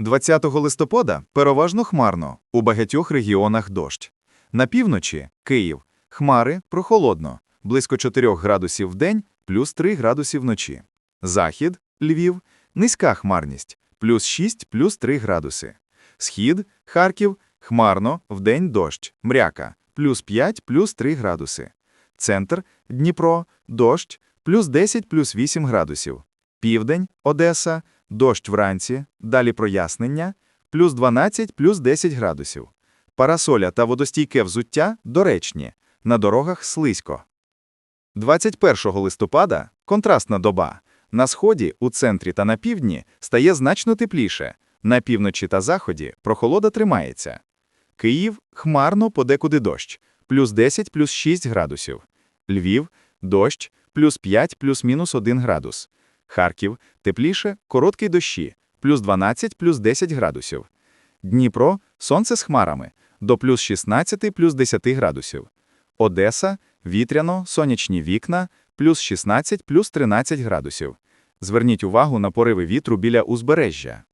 20 листопада переважно хмарно, у багатьох регіонах дощ. На півночі – Київ, хмари, прохолодно, близько 4 градусів в день, плюс 3 градуси вночі. Захід – Львів, низька хмарність, плюс 6, плюс 3 градуси. Схід – Харків, хмарно, вдень дощ, мряка, плюс 5, плюс 3 градуси. Центр – Дніпро, дощ, плюс 10, плюс 8 градусів. Південь – Одеса, дощ вранці, далі прояснення, плюс 12, плюс 10 градусів. Парасоля та водостійке взуття доречні, на дорогах слизько. 21 листопада – контрастна доба. На сході, у центрі та на півдні стає значно тепліше, на півночі та заході прохолода тримається. Київ – хмарно, подекуди дощ, плюс 10, плюс 6 градусів. Львів – дощ, плюс 5, плюс-мінус 1 градус. Харків – тепліше, короткий дощі, плюс 12, плюс 10 градусів. Дніпро – сонце з хмарами, до плюс 16, плюс 10 градусів. Одеса – вітряно, сонячні вікна, плюс 16, плюс 13 градусів. Зверніть увагу на пориви вітру біля узбережжя.